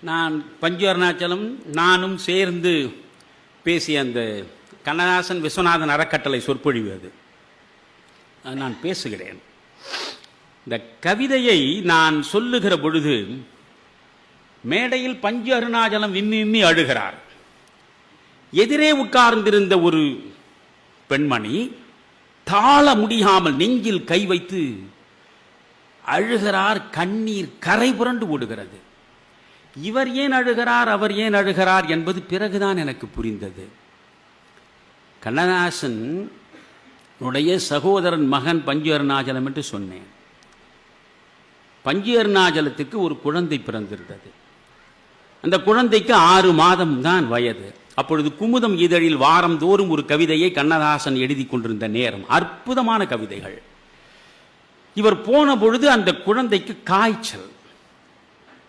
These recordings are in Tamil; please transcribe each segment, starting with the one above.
நான் பஞ்சு அருணாச்சலம் நானும் சேர்ந்து பேசிய அந்த கண்ணதாசன் விஸ்வநாதன் அறக்கட்டளை சொற்பொழிவு அது. நான் பேசுகிறேன். இந்த கவிதையை நான் சொல்லுகிற பொழுது மேடையில் பஞ்சு அருணாச்சலம் விம்மி விம்மி அழுகிறார். எதிரே உட்கார்ந்திருந்த ஒரு பெண்மணி தாழ முடியாமல் நெஞ்சில் கை வைத்து அழுகிறார் கண்ணீர் கரை புரண்டு ஓடுகிறது. இவர் ஏன் அழுகிறார் அவர் ஏன் அழுகிறார் என்பது பிறகுதான் எனக்கு புரிந்தது. கண்ணதாசன் உடைய சகோதரன் மகன் பஞ்சு அருணாச்சலம் என்று சொன்னேன். பஞ்சு அருணாச்சலத்துக்கு ஒரு குழந்தை பிறந்திருந்தது. அந்த குழந்தைக்கு ஆறு மாதம் தான் வயது. அப்பொழுது குமுதம் இதழில் வாரந்தோறும் ஒரு கவிதையை கண்ணதாசன் எழுதி கொண்டிருந்த நேரம். அற்புதமான கவிதைகள். இவர் போன பொழுது அந்த குழந்தைக்கு காய்ச்சல்.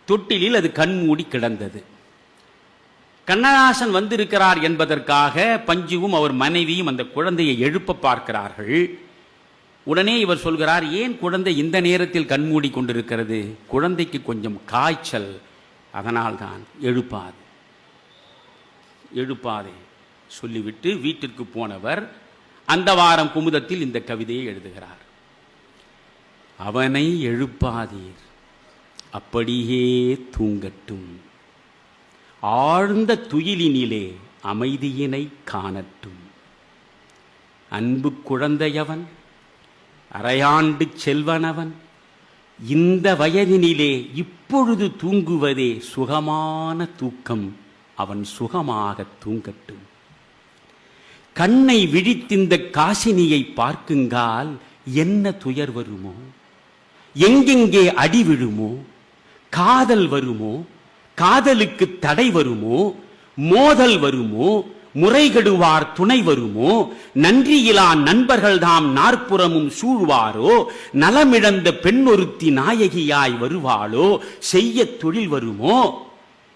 தொட்டிலில் அது கண்மூடி கிடந்தது. கண்ணதாசன் வந்திருக்கிறார் என்பதற்காக பஞ்சுவும் அவர் மனைவியும் அந்த குழந்தையை எழுப்ப பார்க்கிறார்கள். உடனே இவர் சொல்கிறார் ஏன் குழந்தை இந்த நேரத்தில் கண்மூடி கொண்டிருக்கிறது? குழந்தைக்கு கொஞ்சம் காய்ச்சல். அதனால்தான் எழுப்பாது. எழுப்பாதே சொல்லிவிட்டு வீட்டிற்கு போனவர் அந்த வாரம் குமுதத்தில் இந்த கவிதையை எழுதுகிறார். அவனை எழுப்பாதீர். அப்படியே தூங்கட்டும். ஆழ்ந்த துயிலினிலே அமைதியினை காணட்டும். அன்பு குழந்தையவன் அரையாண்டு செல்வனவன் இந்த வயதினிலே இப்பொழுது தூங்குவதே சுகமான தூக்கம் அவன் சுகமாக தூங்கட்டும். கண்ணை விழித்திந்த காசினியை பார்க்குங்கால் என்ன துயர் வருமோ? எங்கெங்கே அடி விழுமோ? காதல் வருமோ? காதலுக்கு தடை வருமோ? மோதல் வருமோ? முறைகெடுவார் துணை வருமோ? நன்றியிலா நண்பர்கள் தாம் நாற்புறமும் சூழ்வாரோ? நலமிழந்த பெண்ணொருத்தி நாயகியாய் வருவாளோ? செய்ய தொழில் வருமோ?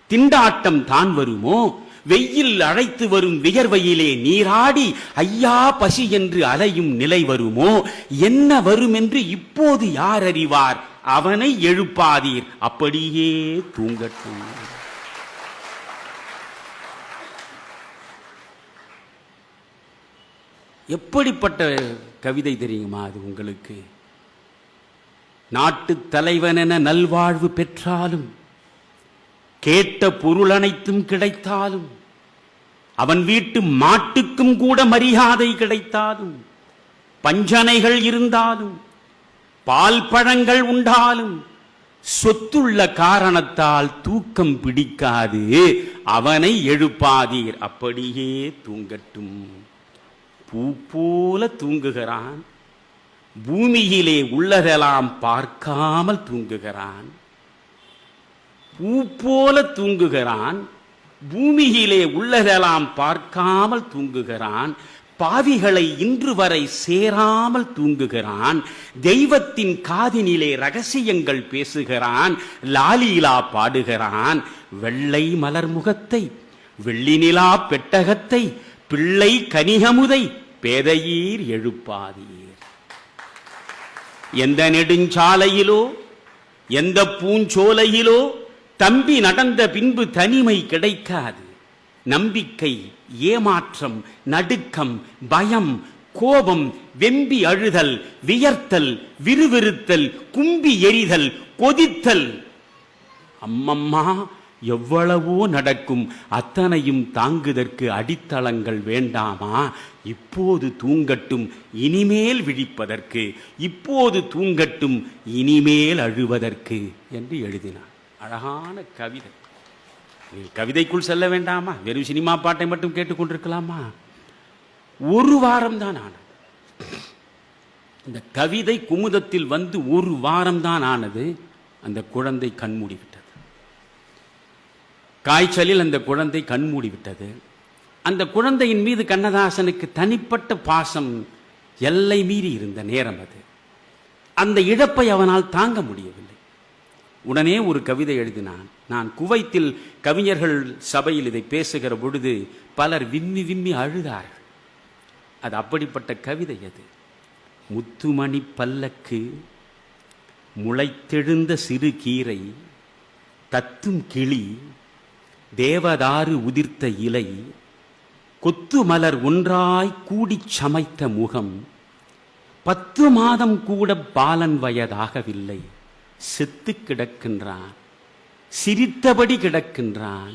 திண்டாட்டம் தான் வருமோ? வெயில் அழைத்து வரும் வியர்வையிலே நீராடி ஐயா பசி என்று அலையும் நிலை வருமோ? என்ன வரும் என்று இப்போது யார் அறிவார்? அவனை எழுப்பாதீர். அப்படியே தூங்கட்டும். எப்படிப்பட்ட கவிதை தெரியுமா அது உங்களுக்கு? நாட்டு தலைவன் என நல்வாழ்வு பெற்றாலும் கேட்ட பொருள் அனைத்தும் கிடைத்தாலும் அவன் வீட்டு மாட்டுக்கும் கூட மரியாதை கிடைத்தாலும் பஞ்சனைகள் இருந்தாலும் பால் பழங்கள் உண்டாலும் சொத்துள்ள காரணத்தால் தூக்கம் பிடிக்காது. அவனை எழுப்பாதீர். அப்படியே தூங்கட்டும். பூ போல தூங்குகிறான். பூமியிலே உள்ளதெல்லாம் பார்க்காமல் தூங்குகிறான். பூ போல தூங்குகிறான். பூமியிலே உள்ளதெல்லாம் பார்க்காமல் தூங்குகிறான். பாவிகளை இன்று வரை சேராமல் தூங்குகிறான் தெய்வத்தின் காதினிலே ரகசியங்கள் பேசுகிறான் லாலீலா பாடுகிறான் வெள்ளை மலர் முகத்தை வெள்ளி நிலா பெட்டகத்தை பிள்ளை கனிகமுதை பேதையீர் எழுப்பாதீர். எந்த நெடுஞ்சாலையிலோ எந்த பூஞ்சோலையிலோ தம்பி நடந்த பின்பு தனிமை கிடைக்காது. நம்பிக்கை ஏமாற்றம் நடுக்கம் பயம் கோபம் வெம்பி அழுதல் வியர்த்தல் விறுவிறுத்தல் கும்பி எரிதல் கொதித்தல். அம்மம்மா எவ்வளவோ நடக்கும். அத்தனையும் தாங்குதற்கு அடித்தளங்கள் வேண்டாமா? இப்போது தூங்கட்டும் இனிமேல் விழிப்பதற்கு. இப்போது தூங்கட்டும் இனிமேல் அழுவதற்கு என்று எழுதினார் அழகான கவிதை. நீ கவிதைக்குள் செல்ல வேண்டாமா? வெறும் சினிமா பாட்டை மட்டும் கேட்டுக்கொண்டிருக்கலாமா? ஒரு வாரம் தான் ஆனது. இந்த கவிதை குமுதத்தில் வந்து ஒரு வாரம் தான் ஆனது. அந்த குழந்தை கண்மூடி விட்டது காய்ச்சலில் அந்த குழந்தை கண்மூடி விட்டது அந்த குழந்தையின் மீது கண்ணதாசனுக்கு தனிப்பட்ட பாசம் எல்லை மீறி இருந்த நேரம் அது. அந்த இழப்பை அவனால் தாங்க முடியவில்லை. உடனே ஒரு கவிதை எழுதினான். நான் குவைத்தில் கவிஞர்கள் சபையில் இதை பேசுகிற பொழுது பலர் விம்மி விம்மி அழுதார்கள். அது அப்படிப்பட்ட கவிதை அது. முத்துமணி பல்லக்கு முளைத்தெழுந்த சிறு கீரை தத்தும் கிளி தேவதாரு உதிர்த்த இலை கொத்து மலர் ஒன்றாய் கூடிச் சமைத்த முகம் பத்து மாதம் கூட பாலன் வயதாகவில்லை. செத்து கிடக்கின்றான் சிரித்தபடி கிடக்கின்றான்.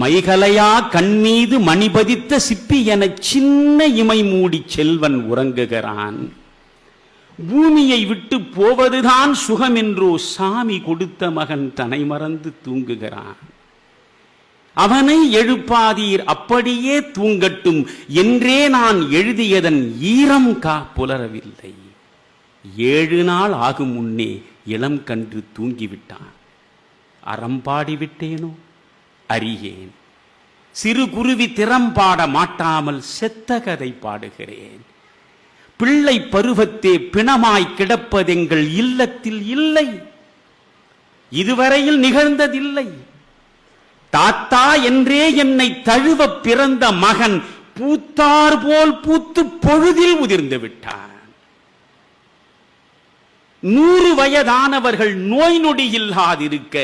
மைகலையா கண்மீது மணிபதித்த சிப்பி எனச் சின்ன இமை மூடி செல்வன் உறங்குகிறான். பூமியை விட்டு போவதுதான் சுகம் என்றோ சாமி கொடுத்த மகன் தனை மறந்து தூங்குகிறான். அவனை எழுப்பாதீர் அப்படியே தூங்கட்டும் என்றே நான் எழுதியதன் ஈரம் கா புலரவில்லை. ஏழு நாள் ஆகும் முன்னே இளம் கன்று தூங்கிவிட்டான். அறம்பாடி விட்டேனோ அறியேன். சிறு குருவி திறம்பாட மாட்டாமல் செத்த கதை பாடுகிறேன். பிள்ளை பருவத்தே பிணமாய் கிடப்பதெங்கள் இல்லத்தில் இல்லை. இதுவரையில் நிகழ்ந்ததில்லை. தாத்தா என்றே என்னை தழுவ பிறந்த மகன் பூத்தார் போல் பூத்து பொழுதில் உதிர்ந்து விட்டான். நூறு வயதானவர்கள் நோய் நொடி இல்லாதிருக்க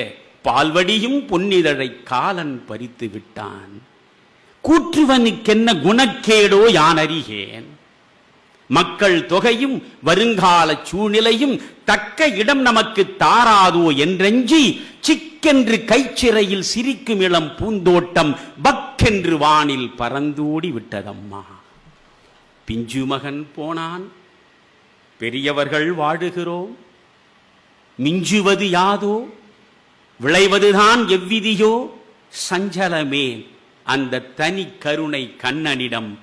பால்வடியும் பொன்னிதழை காலன் பறித்து விட்டான். கூற்றுவனுக்கென்ன குணக்கேடோ யான் அறிகேன் மக்கள் தொகையும் வருங்கால சூழ்நிலையும் தக்க இடம் நமக்கு தாராதோ என்றெஞ்சி சிக்கென்று கைச்சிறையில் சிரிக்கும் இளம் பூந்தோட்டம் பக்கென்று வானில் பறந்தோடி விட்டதம்மா. பிஞ்சு மகன் போனான். பெரியவர்கள் வாழுகிறோம் மிஞ்சுவது யாதோ? விளைவதுதான் எவ்விதியோ? சஞ்சலமே அந்த தனி கருணை கண்ணனிடம்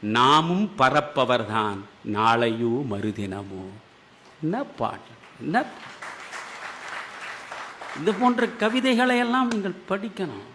நாமும் பரப்பவர்தான் நாளையோ மறுதினமோ. என்ன பாட்டு? என்ன? இது போன்ற கவிதைகளை எல்லாம் நீங்கள் படிக்கணும்.